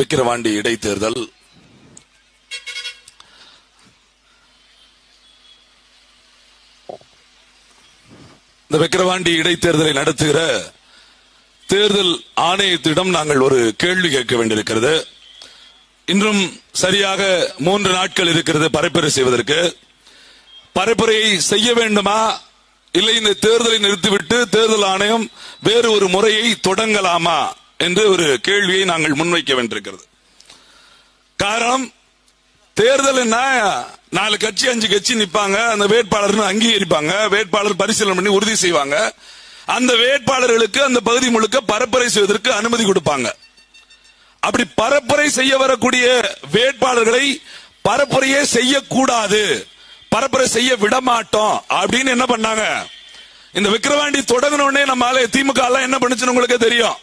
விக்கிரவாண்டி இடைத்தேர்தல். இந்த விக்கிரவாண்டி இடைத்தேர்தலை நடத்துகிற தேர்தல் ஆணையத்திடம் நாங்கள் ஒரு கேள்வி கேட்க வேண்டியிருக்கிறது. இன்றும் சரியாக மூன்று நாட்கள் இருக்கிறது பரப்புரை செய்வதற்கு. பரப்புரையை செய்ய வேண்டுமா? இல்லை இந்த தேர்தலை நிறுத்திவிட்டு தேர்தல் ஆணையம் வேறு ஒரு முறையை தொடங்கலாமா? என்று ஒரு கேள்வியை நாங்கள் முன்வைக்க வேண்டியிருக்கிறது. காரணம் தேர்தல் என்ன? நாலு கட்சி அஞ்சு கட்சி நிப்பாங்க அந்த வேட்பாளர் அங்கீகரிப்பாங்க வேட்பாளர் பரிசீலனை பண்ணி உறுதி செய்வாங்க. அந்த வேட்பாளர்களுக்கு அந்த பகுதி முழுக்க பரப்புரை செய்வதற்கு அனுமதி கொடுப்பாங்க. அப்படி பரப்புரை செய்ய வரக்கூடிய வேட்பாளர்களை பரப்புரையே செய்யக்கூடாது. பரப்புரை செய்ய விடமாட்டோம். அப்படின்னு என்ன பண்ணாங்க? இந்த விக்கிரவாண்டி தொடங்கினோடனே நம்மால திமுக எல்லாம் என்ன பண்ணுச்சுன்னு உங்களுக்கு தெரியும்.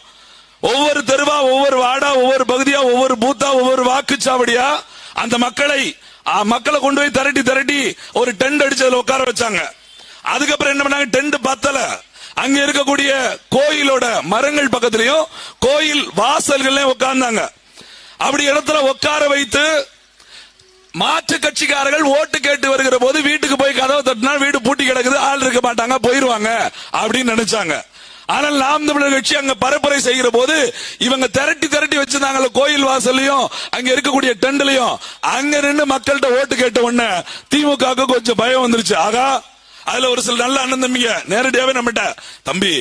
ஒவ்வொரு தெருவா ஒவ்வொரு வாடா ஒவ்வொரு பகுதியா ஒவ்வொரு பூத்தா ஒவ்வொரு வாக்குச்சாவடியா அந்த மக்களை மக்களை கொண்டு போய் திரட்டி திரட்டி ஒரு டென்ட் அடிச்சு அதில் உட்கார வச்சாங்க. அதுக்கப்புறம் என்ன பண்ணாங்க? டென்ட் பத்தல. அங்க இருக்கக்கூடிய கோயிலோட மரங்கள் பக்கத்திலையும் கோயில் வாசல்கள்லயும் உட்கார்ந்தாங்க. அப்படி இடத்துல உட்கார வைத்து மாற்று கட்சிக்காரர்கள் ஓட்டு கேட்டு வருகிற போது வீட்டுக்கு போய் கதவை தட்டினா வீடு பூட்டி கிடக்குது ஆள் இருக்க மாட்டாங்க போயிருவாங்க அப்படின்னு நினைச்சாங்க. ஆனால் நாம் தமிழர் கட்சி அங்க பரப்புரை செய்கிற போது இவங்க திரட்டி திரட்டி வச்சிருந்தாங்கல்ல கோயில் வாசல்லையும் அங்க இருக்கக்கூடிய டெண்ட்லயும் அங்க நின்று மக்கள்கிட்ட ஓட்டு கேட்ட உடனே திமுக கொஞ்சம் பயம் வந்துருச்சு. ஆகா அதுல ஒரு சில நல்ல அண்ணன் தம்பிங்க நேரடியாவே நம்மகிட்ட தம்பி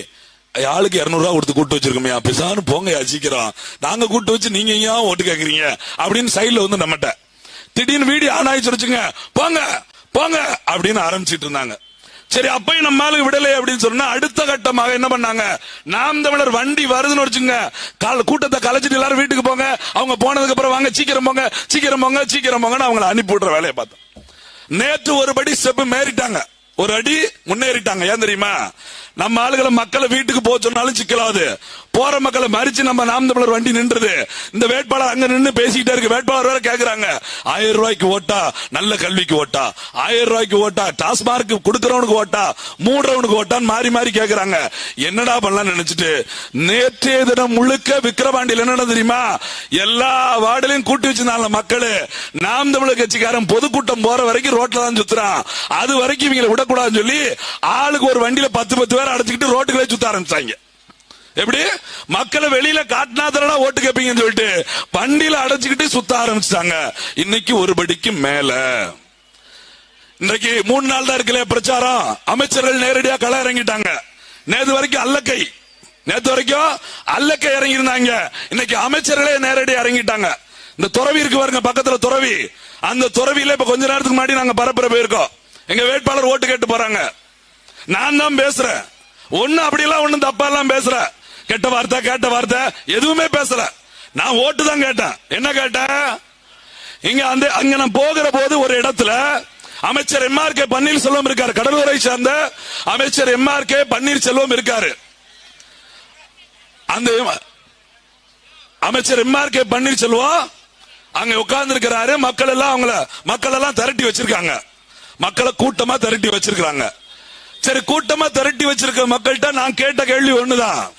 ஆளுக்கு இருநூறு ரூபா கொடுத்து கூட்டு வச்சிருக்கோமே பிசானு போங்க சீக்கிரம். நாங்க கூட்டு வச்சு நீங்க ஏன் ஓட்டு கேக்குறீங்க? அப்படின்னு சைட்ல வந்து நம்மகிட்ட திடீர்னு வீடியோ ஆன் ஆயிடுச்சு வச்சுங்க போங்க போங்க அப்படின்னு ஆரம்பிச்சிட்டு இருந்தாங்க. சரி அப்பயும் நம்மால விடலை அப்படின்னு சொன்னா அடுத்த கட்டமாக என்ன பண்ணாங்க? நாம் தமிழர் வண்டி வருதுன்னு வச்சுங்க கால கூட்டத்தை கலைச்சிட்டு எல்லாரும் வீட்டுக்கு போங்க. அவங்க போனதுக்கு அப்புறம் வாங்க சீக்கிரம் போங்க சீக்கிரம் போங்க சீக்கிரம் போங்கன்னு அவங்கள அனுப்பி விடுற வேலையை பார்த்தோம். நேற்று ஒரு படி ஸ்டெப் மேறிட்டாங்க. ஒரு அடி முன்னேறிட்டாங்க. ஏன் தெரியுமா? நம்ம ஆளுகளை மக்களை வீட்டுக்கு போக சொன்னாலும் சிக்கலாது. போற மக்களை மறிச்சு நம்ம நாம் தமிழர் வண்டி நின்றுது. இந்த வேட்பாளர் அங்க நின்று பேசிக்கிட்டே இருக்கு. வேட்பாளர் வேற கேக்குறாங்க. ஆயிரம் ரூபாய்க்கு ஓட்டா நல்ல கல்விக்கு ஓட்டா. ஆயிரம் ரூபாய்க்கு ஓட்டா டாஸ்மார்க் கொடுக்கறவனுக்கு ஓட்டா மூடுறவனுக்கு ஓட்டான்னு மாறி மாறி கேக்குறாங்க. என்னடா பண்ணலாம் நினைச்சிட்டு நேற்றைய தினம் முழுக்க விக்கிரவாண்டியில் என்ன தெரியுமா? எல்லா வார்டிலையும் கூட்டி வச்சிருந்தாங்க மக்களு. நாம் தமிழர் கட்சிக்காரன் பொதுக்கூட்டம் போற வரைக்கும் ரோட்ல தான் சுத்துறான். அது வரைக்கும் இவங்களை விடக்கூடாதுன்னு சொல்லி ஆளுக்கு ஒரு வண்டியில பத்து பத்து பேர் அடைச்சிக்கிட்டு ரோட்டுகளே சுத்த ஆரம்பிச்சாங்க எப்படி? மக்களை வெளியில காட்டினாதனா ஓட்டு கேப்பீங்கன்னு சொல்லிட்டு வண்டியில அடைச்சுக்கிட்டு சுத்த ஆரம்பிச்சிட்டாங்க. இன்னைக்கு ஒரு படிக்கு மேல. இன்றைக்கு மூணு நாள் தான் இருக்குல்ல பிரச்சாரம். அமைச்சர்கள் நேரடியா களை இறங்கிட்டாங்க. நேத்து வரைக்கும் அல்லக்கை. நேத்து வரைக்கும் அல்லக்கை இறங்கி இருந்தாங்க இன்னைக்கு அமைச்சர்களே நேரடியா இறங்கிட்டாங்க. இந்த துறவி இருக்கு பாருங்க பக்கத்துல துறவி. அந்த துறவியில இப்ப கொஞ்ச நேரத்துக்கு முன்னாடி நாங்க பரப்புற போயிருக்கோம். எங்க வேட்பாளர் ஓட்டு கேட்டு போறாங்க. நான் தான் பேசுறேன். ஒண்ணு அப்படிலாம் ஒண்ணும் தப்பா எல்லாம் பேசுற கெட்ட வார்த்தை கேட்ட வார்த்தை எதுவுமே பேசல. நான் ஓட்டு தான் கேட்டேன். என்ன கேட்டேன்? இங்க அந்த அங்க நான் போகிற போது ஒரு இடத்துல அமைச்சர் எம் ஆர் கே பன்னீர்செல்வம் இருக்காரு. கடலூரை சேர்ந்த அமைச்சர் எம் ஆர் கே பன்னீர்செல்வம் இருக்காரு. அந்த அமைச்சர் எம் ஆர் கே பன்னீர்செல்வம் அங்க உட்கார்ந்து இருக்கிறாரு மக்கள் எல்லாம் அவங்கள மக்கள் எல்லாம் திரட்டி வச்சிருக்காங்க. மக்களை கூட்டமா திரட்டி வச்சிருக்காங்க சரி கூட்டமா திரட்டி வச்சிருக்க மக்கள்கிட்ட நான் கேட்ட கேள்வி ஒண்ணுதான்.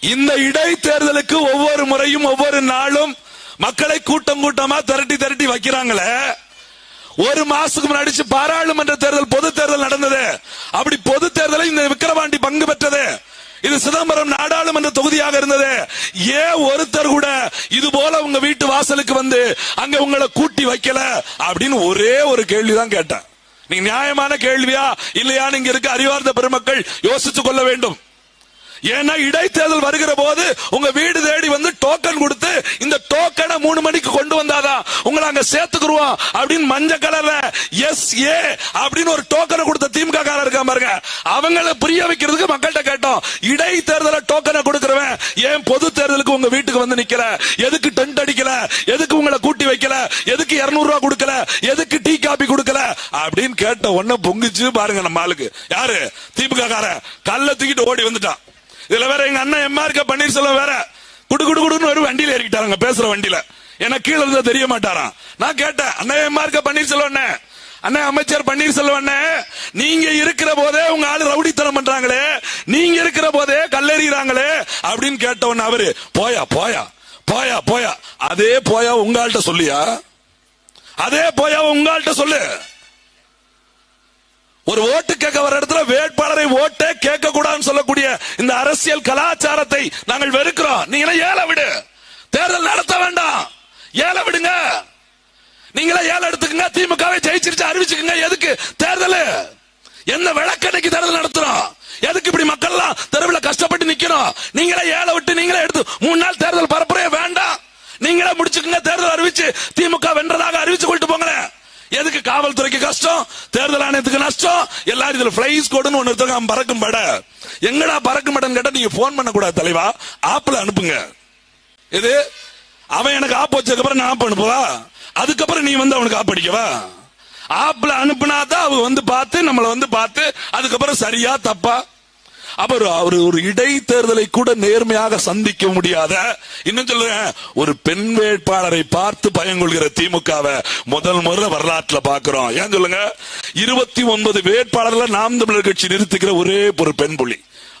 இந்த இடைத்தேர்தலுக்கு ஒவ்வொரு முறையும் ஒவ்வொரு நாளும் மக்களை கூட்டம் கூட்டமா திரட்டி திரட்டி வைக்கிறாங்களே. ஒரு மாசத்துக்கு முன்னாடி பாராளுமன்ற தேர்தல் பொது தேர்தல் நடந்தது. அப்படி பொது தேர்தலை இந்த விக்கிரவாண்டி பங்கு பெற்றது. இது சிதம்பரம் நாடாளுமன்ற தொகுதியாக இருந்தது. ஏன் ஒருத்தர் கூட இது போல உங்க வீட்டு வாசலுக்கு வந்து அங்க உங்களை கூட்டி வைக்கல அப்படின்னு ஒரே ஒரு கேள்விதான் கேட்டேன். நீங்க நியாயமான கேள்வியா இல்லையான்னு இங்க இருக்க அறிவார்ந்த பெருமக்கள் யோசித்துக் கொள்ள வேண்டும். ஏன்னா இடைத்தேர்தல் வருகிற போது உங்க வீடு தேடி வந்து டோக்கன் கொடுத்து இந்த டோக்கனை மூணு மணிக்கு கொண்டு வந்தாதான் உங்களை அங்க சேர்த்துக்குருவோம் அப்படின்னு மஞ்ச கலர்ல எஸ் ஏ அப்படின்னு ஒரு டோக்கனை கொடுத்த திமுக காரர் இருக்கா பாருங்க. அவங்கள புரிய வைக்கிறதுக்கு மக்கள்கிட்ட கேட்டோம். இடைத்தேர்தல டோக்கனை கொடுக்கிறவன் ஏன் பொது தேர்தலுக்கு உங்க வீட்டுக்கு வந்து நிக்கல? எதுக்கு டென்ட் அடிக்கல? எதுக்கு உங்களை கூட்டி வைக்கல? எதுக்கு இருநூறு ரூபா கொடுக்கல? எதுக்கு டீ காபி கொடுக்கல? அப்படின்னு கேட்ட உடனே பொங்குச்சு பாருங்க நம்ம ஆளுக்கு. யாரு? திமுக காரன். கல்ல தூக்கிட்டு ஓடி வந்துட்டான். இதுல வேற எங்க அண்ணன் எம்ஆர்கே பன்னீர்செல்வம் வேற. குடு குடு குடுன்னு ஒரு வண்டியில ஏறிக்கிட்டாருங்க பேசுற வண்டியில. எனக்கு கீழ இருந்தா தெரிய மாட்டாராம். நான் கேட்டேன் அண்ணன் எம்ஆர்கே பன்னீர்செல்வம் அண்ணே. அண்ணா அமைச்சர் பன்னீர்செல்வம் அண்ணே நீங்க இருக்கிற போதே உங்க ஆளு ரவுடித்தனம் பண்றாங்களே நீங்க இருக்கிற போதே கல்லெறிகிறாங்களே அப்படின்னு கேட்டவன் அவரு போயா போயா போயா போயா. அதே போயா உங்கள்கிட்ட சொல்லியா? அதே போயா உங்கள்கிட்ட சொல்லு. ஒரு ஓட்டு கேட்க வர இடத்துல வேட்பாளரை ஓட்டே கேட்க கூடாதுன்னு சொல்லக்கூடிய இந்த அரசியல் கலாச்சாரத்தை நாங்கள் வெறுக்கிறோம். நீங்களே ஏல விடு. தேர்தல் நடத்த வேண்டாம். ஏல விடுங்க. நீங்களே ஏல எடுத்துக்கங்க. திமுகவை ஜெயிச்சிருச்சு அறிவிச்சுக்கங்க. எதுக்கு? தேர்தல். என்ன விளக்கடைக்கு தேர்தல் நடத்துறோம்? எதுக்கு இப்படி மக்கள் எல்லாம் தெருவில் கஷ்டப்பட்டு நிக்கணும் நீங்களே ஏல விட்டு நீங்களே எடுத்து மூணு நாள் தேர்தல் பரப்புறே வேண்டாம். நீங்களே முடிச்சுக்கங்க. தேர்தல் அறிவிச்சு திமுக வென்றதாக அறிவிச்சு கொண்டு போங்க. எதுக்கு காவல்துறைக்கு கஷ்டம்? தேர்தல் ஆணையத்துக்கு நஷ்டம்? எல்லாரும் இதுல பிளைஸ் கோடுன்னு ஒன்னு இருக்காங்க பறக்கும் பட. எங்கடா பறக்கும் படன்னு கேட்டா நீங்க போன் பண்ண கூடாது தலைவா ஆப்ல அனுப்புங்க. இது அவன் எனக்கு ஆப் வச்சதுக்கு அப்புறம் நான் ஆப் அனுப்புவா? அதுக்கப்புறம் நீ வந்து அவனுக்கு ஆப் அடிக்கவா? ஆப்ல அனுப்புனாதான் அவங்க வந்து பார்த்து நம்மளை வந்து பார்த்து அதுக்கப்புறம் சரியா தப்பா அப்புறம் அவர் ஒரு இடைத்தேர்தலை கூட நேர்மையாக சந்திக்க முடியாத இன்னும் சொல்றேன் ஒரு பெண் வேட்பாளரை பார்த்து பயங்கொள்கிற திமுகவை முதல் முறை வரலாற்றுல பாக்குறோம் ஏன் சொல்லுங்க? இருபத்தி ஒன்பது வேட்பாளர்ல நாம் தமிழர் கட்சி நிறுத்துகிற ஒரே ஒரு பெண் புலி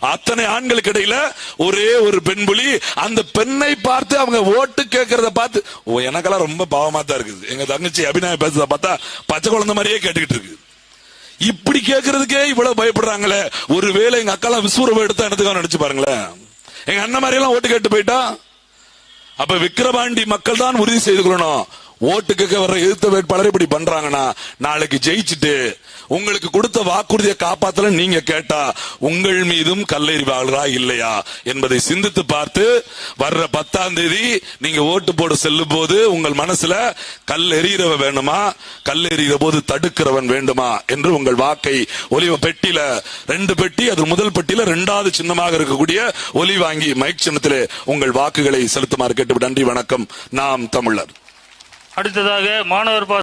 அத்தனை ஆண்களுக்கு இடையில ஒரே ஒரு பெண் புலி அந்த பெண்ணை பார்த்து அவங்க ஓட்டு கேட்கறத பார்த்து எனக்கெல்லாம் ரொம்ப பாவமா தான் இருக்குது. எங்க தங்கச்சி அபிநய பேசுறத பார்த்தா பச்சை குழந்தை மாதிரியே கேட்டுக்கிட்டு இருக்கு இப்படி கேட்கறதுக்கே இவ்வளவு பயப்படுறாங்களே. ஒருவேளை எங்க அக்காலாம் விஸ்வரூபம் எடுத்தா எடுத்துக்கான்னு நினைச்சு பாருங்களேன். எங்க அண்ணன் மாதிரி எல்லாம் ஓட்டு கேட்டு போயிட்டா? அப்ப விக்கிரவாண்டி மக்கள் தான் உறுதி செய்து கொள்ளணும். ஓட்டுக்கு வர்ற எதிர்த்த வேட்பாளர் இப்படி பண்றாங்கன்னா நாளைக்கு ஜெயிச்சுட்டு உங்களுக்கு கொடுத்த வாக்குறுதியை காப்பாத்தல நீங்க கேட்டா உங்கள் மீதும் கல்லெறிவாளரா இல்லையா என்பதை சிந்தித்து பார்த்து வர்ற பத்தாம் தேதி நீங்க ஓட்டு போட செல்லும் போது உங்கள் மனசுல கல் எறிகிறவன் வேணுமா கல் எறிகிற போது தடுக்கிறவன் வேண்டுமா என்று உங்கள் வாக்கை ஒலிவ பெட்டியில ரெண்டு பெட்டி அது முதல் பெட்டியில ரெண்டாவது சின்னமாக இருக்கக்கூடிய ஒலி வாங்கி மைக் சின்னத்திலே உங்கள் வாக்குகளை செலுத்துமாறு கேட்டு நன்றி வணக்கம். நாம் தமிழர். அடுத்ததாக மாணவர் பா